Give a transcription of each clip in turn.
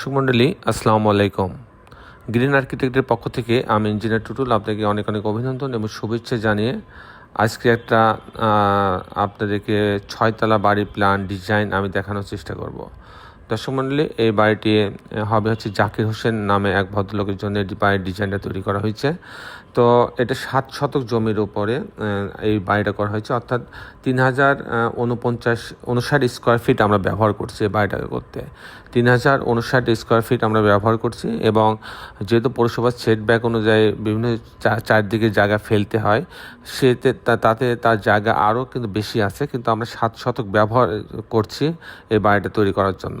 সুমণ্ডলী, আসসালামু আলাইকুম। গ্রিন আর্কিটেক্টের পক্ষ থেকে আমি ইঞ্জিনিয়ার টুটুল আপনাকে অনেক অনেক অভিনন্দন এবং শুভেচ্ছা জানিয়ে আজকে একটা আপনাদেরকে ছয়তলা বাড়ি প্ল্যান ডিজাইন আমি দেখানোর চেষ্টা করব। দর্শক এই বাড়িটি হবে হচ্ছে জাকির হোসেন নামে এক ভদ্রলোকের জন্য বাড়ির ডিজাইনটা তৈরি করা হয়েছে। তো এটা সাত শতক জমির উপরে এই বাড়িটা করা হয়েছে। অর্থাৎ তিন হাজার উনপঞ্চাশ উনষাট স্কোয়ার ফিট আমরা ব্যবহার করছি এই বাড়িটাকে করতে। তিন হাজার উনষাট স্কোয়ার ফিট আমরা ব্যবহার করছি এবং যেহেতু পৌরসভার সেট ব্যাক অনুযায়ী বিভিন্ন চারদিকে জায়গা ফেলতে হয়, সেতে তাতে তার জায়গা আরও কিন্তু বেশি আছে। কিন্তু আমরা সাত শতক ব্যবহার করছি এই বাড়িটা তৈরি করার জন্য।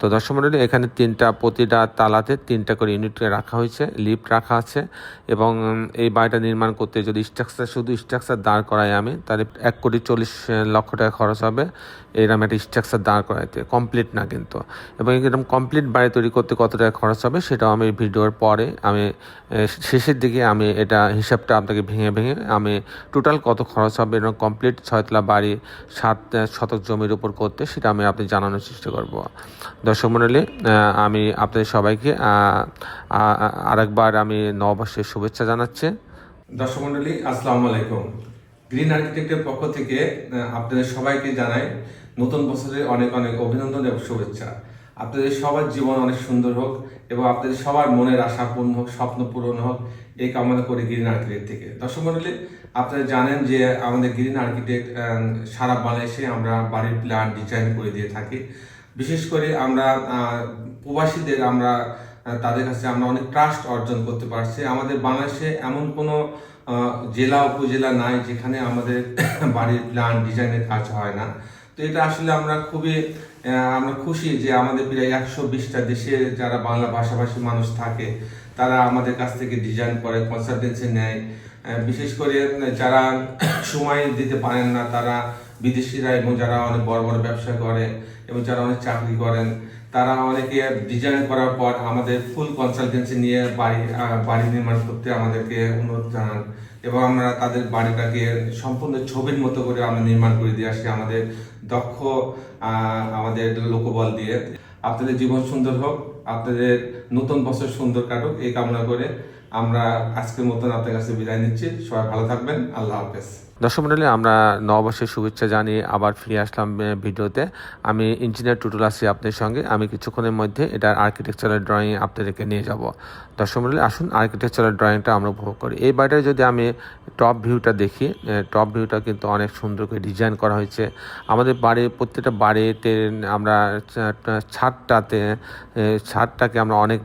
তো দর্শক মণ্ডলী এখানে তিনটা, প্রতিটা তালাতে তিনটা করে ইউনিট রাখা হয়েছে লিফট রাখা আছে এবং এই বাড়িটা নির্মাণ করতে যদি স্ট্রাকচার শুধু স্ট্রাকচার দাঁড় করাই আমি, তাহলে এক কোটি চল্লিশ লক্ষ টাকা খরচ হবে এরকম একটা স্ট্রাকচার দাঁড় করাইতে কমপ্লিট না কিন্তু। এবং এরকম কমপ্লিট বাড়ি তৈরি করতে কত টাকা খরচ হবে সেটাও আমি ভিডিওর পরে আমি শেষের দিকে আমি এটা হিসাবটা আপনাকে ভেঙে ভেঙে আমি টোটাল কত খরচ হবে এবং কমপ্লিট ছয়তলা বাড়ি সাত শতক জমির উপর করতে সেটা আমি আপনি জানানোর চেষ্টা করব। দর্শক মণ্ডলী আমি আপনাদের সবাইকে আরেকবার আমি নববর্ষের শুভেচ্ছা জানাচ্ছি। দর্শক মণ্ডলী আসসালামু আলাইকুম। গ্রিন আর্কিটেক্টের পক্ষ থেকে আপনাদের সবাইকে জানাই নতুন বছরের অনেক অনেক অভিনন্দন এবং শুভেচ্ছা। আপনাদের সবার জীবন অনেক সুন্দর হোক এবং আপনাদের সবার মনের আশা পূর্ণ হোক, স্বপ্ন পূরণ হোক, এই কামনা করি গ্রিন আর্কিটেক্ট থেকে। দর্শক মণ্ডলী আপনারা জানেন যে আমাদের গ্রিন আর্কিটেক্ট সারা বাংলাদেশে আমরা বাড়ির প্ল্যান ডিজাইন করে দিয়ে থাকি। বিশেষ করে আমরা প্রবাসীদের আমরা তাদের কাছে আমরা অনেক ট্রাস্ট অর্জন করতে পারছি। আমাদের বাংলাদেশে এমন কোনো জেলা, উপজেলা নাই যেখানে আমাদের বাড়ির প্ল্যান ডিজাইনের কাজ হয় না। তো এটা আসলে আমরা খুবই আমরা খুশি যে আমাদের প্রায় একশো বিশটা দেশে যারা বাংলা ভাষাভাষী মানুষ থাকে, তারা আমাদের কাছ থেকে ডিজাইন করে কনসালটেন্সি নেয়। বিশেষ করে যারা সময় দিতে পারেন না, তারা বিদেশিরা এবং যারা অনেক বড় বড় ব্যবসা করে এবং যারা অনেক চাকরি করেন, তারা অনেকে ডিজাইন করার পর আমাদের ফুল কনসালটেন্সি নিয়ে বাড়ি বাড়ি নির্মাণ করতে আমাদেরকে অনুরোধ জানান এবং আমরা তাদের বাড়িটাকে সম্পূর্ণ ছবির মতো করে আমরা নির্মাণ করে দিয়ে আসি আমাদের দক্ষ আমাদের লোকবল দিয়ে। আপনাদের জীবন সুন্দর হোক, আপনাদের নতুন বছর সুন্দর কাটুক, এই কামনা করে আমরা আজকের মতন আপনার কাছে বিদায় নিচ্ছি। সবাই ভালো থাকবেন। আল্লাহ হাফেজ। দর্শক মন্ডলী, আমরা নববর্ষের শুভেচ্ছা জানিয়ে আবার ফিরে আসলাম ভিডিওতে। আমি ইঞ্জিনিয়ার টুটুল আছি আপনাদের সঙ্গে। আমি কিছুক্ষণের মধ্যে এটার আর্কিটেকচারাল ড্রয়িং আপনাদেরকে নিয়ে যাব। দর্শক মন্ডলী, আসুন আর্কিটেকচারাল ড্রয়িংটা আমরা উপভোগ করি। এই বাড়িটার যদি আমি টপ ভিউটা দেখি টপ ভিউটা কিন্তু অনেক সুন্দর করে ডিজাইন করা হয়েছে। আমাদের বাড়ির প্রত্যেকটা বাড়িতে আমরা ছাদটাতে ছাদটাকে আমরা অনেক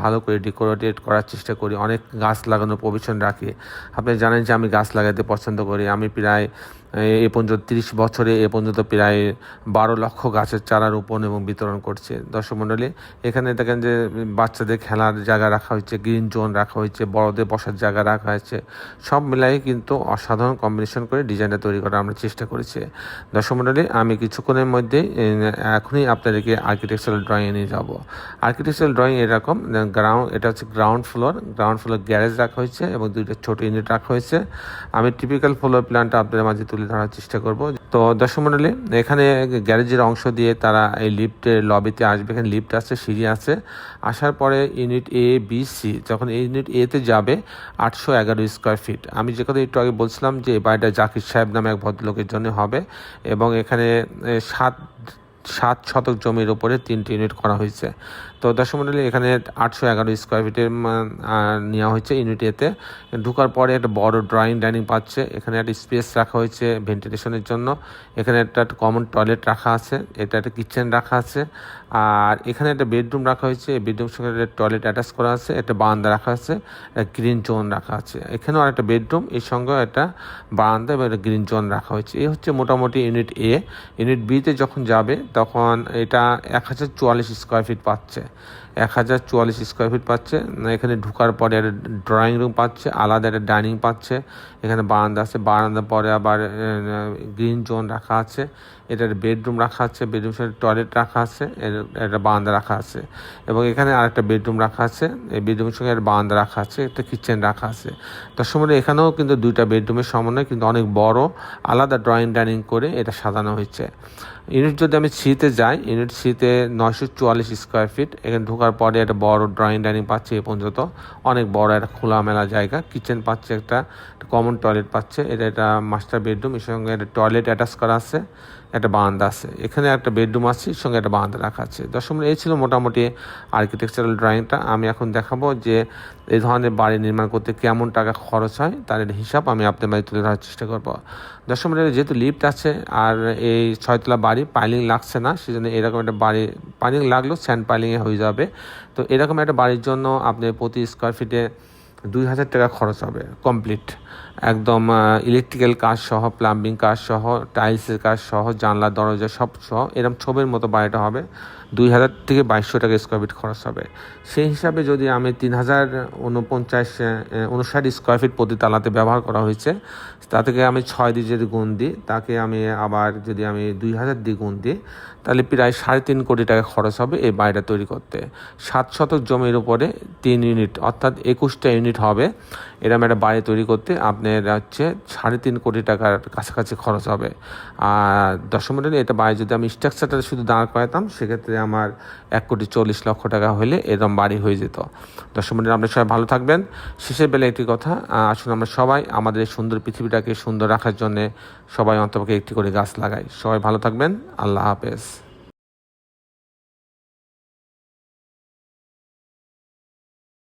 ভালো করে ডেকোরেটেড করার চেষ্টা করি অনেক গাছ লাগানোর প্রভিশন রাখি। আপনি জানেন যে আমি গাছ লাগাতে পছন্দ করি। আমি প্রায় এ- পর্যন্ত তিরিশ বছরে এ পর্যন্ত প্রায় বারো লক্ষ গাছের চারা রোপণ এবং বিতরণ করছে। দর্শক মণ্ডলী এখানে দেখেন যে বাচ্চাদের খেলার জায়গা রাখা হয়েছে গ্রিন জোন রাখা হয়েছে, বড়দের বসার জায়গা রাখা হয়েছে। সব মিলাই কিন্তু অসাধারণ কম্বিনেশন করে ডিজাইনটা তৈরি করার আমরা চেষ্টা করেছি। দর্শক মণ্ডলী আমি কিছুক্ষণের মধ্যে এখনই আপনাদেরকে আর্কিটেকচারাল ড্রয়িংয়ে নিয়ে যাব। আর্কিটেকচারাল ড্রয়িং এরকম গ্রাউন্ড এটা হচ্ছে ground floor ground floor garage রাখা হয়েছে এবং দুইটা ছোট ইউনিট রাখা হয়েছে। আমি টিপিক্যাল ফ্লোর প্ল্যানটা আপনাদের মাঝে তুলে ধরার চেষ্টা করব। তো দর্শক মণ্ডলী এখানে গ্যারেজের অংশ দিয়ে তারা এই লিফটের লবিতে আসবে। এখানে লিফট আছে সিঁড়ি আছে। আসার পরে ইউনিট এ বি সি যখন ইউনিট এতে যাবে, আটশো এগারো স্কোয়ার ফিট আমি যে কথা একটু আগে বলছিলাম যে বাড়িটা জাকির সাহেব নামে এক ভদ্রলোকের জন্য হবে এবং এখানে সাত সাত শতক জমির উপরে তিনটি ইউনিট করা হয়েছে। তো দর্শক মণ্ডলী এখানে আটশো এগারো স্কোয়ার ফিটের নেওয়া হয়েছে ইউনিট এতে। ঢোকার পরে একটা বড় ড্রয়িং ডাইনিং পাচ্ছে। এখানে একটা স্পেস রাখা হয়েছে ভেন্টিলেশনের জন্য। এখানে একটা কমন টয়লেট রাখা আছে। এটা একটা কিচেন রাখা আছে। আর এখানে একটা বেডরুম রাখা হয়েছে। বেডরুম সঙ্গে টয়লেট অ্যাটাচ করা আছে। একটা বারান্দা রাখা আছে। গ্রিন জোন রাখা আছে। এখানেও একটা বেডরুম এর সঙ্গে একটা বারান্দা এবং একটা গ্রিন জোন রাখা হয়েছে। এই হচ্ছে মোটামুটি ইউনিট এ ইউনিট বিতে যখন যাবে তখন এটা এক হাজার চুয়াল্লিশ স্কোয়ার ফিট পাচ্ছে। এক হাজার চুয়াল্লিশ স্কোয়ার ফিট পাচ্ছে। এখানে ঢুকার পরে একটা ড্রয়িং রুম পাচ্ছে, আলাদা একটা ডাইনিং পাচ্ছে। এখানে বারান্দা আছে, বারান্দার পরে আবার গ্রিন জোন রাখা আছে। এটার বেডরুম রাখা আছে বেডরুম সঙ্গে টয়লেট রাখা আছে, এর একটা বারান্দা রাখা আছে এবং এখানে আরেকটা বেডরুম রাখা আছে, এই বেডরুমের সঙ্গে একটা বারান্দা রাখা আছে, একটা কিচেন রাখা আছে। তার সময় এখানেও কিন্তু দুইটা বেডরুমের সমন্বয়, কিন্তু অনেক বড়, আলাদা ড্রয়িং ডাইনিং করে এটা সাজানো হয়েছে। ইউনিট যদি আমি সিতে যাই ইউনিট সিতে নয়শো চুয়াল্লিশ স্কোয়ার ফিট এখানে ঢোকার পরে একটা বড় ড্রয়িং ডাইনিং পাচ্ছে এ পর্যন্ত। অনেক বড় একটা খোলামেলা জায়গা, কিচেন পাচ্ছে একটা কমন টয়লেট পাচ্ছে, এটা একটা মাস্টার বেডরুম এর সঙ্গে একটা টয়লেট অ্যাটাচ করা আছে। একটা বারান্দা আছে। এখানে একটা বেডরুম আছে সঙ্গে একটা বারান্দা রাখা আছে। দশম এই ছিল মোটামুটি আর্কিটেকচারাল ড্রয়িংটা আমি এখন দেখাবো যে এই ধরনের বাড়ি নির্মাণ করতে কেমন টাকা খরচ হয়, তার হিসাব আমি আপনার বাড়ি তুলে ধরার চেষ্টা করব। দশম যেহেতু লিফট আছে, আর এই ছয়তলা বাড়ি পাইলিং লাগছে না, সেজন্য এরকম একটা বাড়ি পাইলিং লাগলেও স্যান্ড পাইলিংয়ে হয়ে যাবে। তো এরকম একটা বাড়ির জন্য আপনি প্রতি স্কোয়ার ফিটে দুই হাজার টাকা খরচ হবে কমপ্লিট একদম ইলেকট্রিক্যাল কাজ সহ প্লাম্বিং কাজ সহ টাইলসের কাজ সহ, জানলা, দরজা সব সহ এরকম ছবির মতো বাড়িটা হবে। দুই হাজার থেকে বাইশশো টাকা স্কোয়ার ফিট খরচ হবে। সেই হিসাবে যদি আমি তিন হাজার উনপঞ্চাশ উনষাট স্কোয়ার ফিট প্রতি তালাতে ব্যবহার করা হয়েছে, তা থেকে আমি ছয় দিয়ে যদি গুণ দিই, তাকে আমি আবার যদি আমি দুই হাজার দিয়ে গুণ দিই, তাহলে প্রায় সাড়ে তিন কোটি টাকা খরচ হবে এই বাড়িটা তৈরি করতে। সাত শতক জমির উপরে তিন ইউনিট অর্থাৎ একুশটা ইউনিট হবে। এরকম একটা বাড়ি তৈরি করতে আপনার হচ্ছে, সাড়ে তিন কোটি টাকার কাছাকাছি খরচ হবে। আর দশম মডেলে এটা বাড়ি যদি আমি স্ট্রাকচারটা শুধু দাঁড় করাতাম, সেক্ষেত্রে আমার এক কোটি চল্লিশ লক্ষ টাকা হলে এরকম বাড়ি হয়ে যেত। দশম আপনার সবাই ভালো থাকবেন। শেষের বেলা একটি কথা আসুন আমরা সবাই আমাদের এই সুন্দর পৃথিবীটাকে সুন্দর রাখার জন্যে সবাই অন্তপক্ষে একটি করে গাছ লাগাই। সবাই ভালো থাকবেন। আল্লাহ হাফেজ।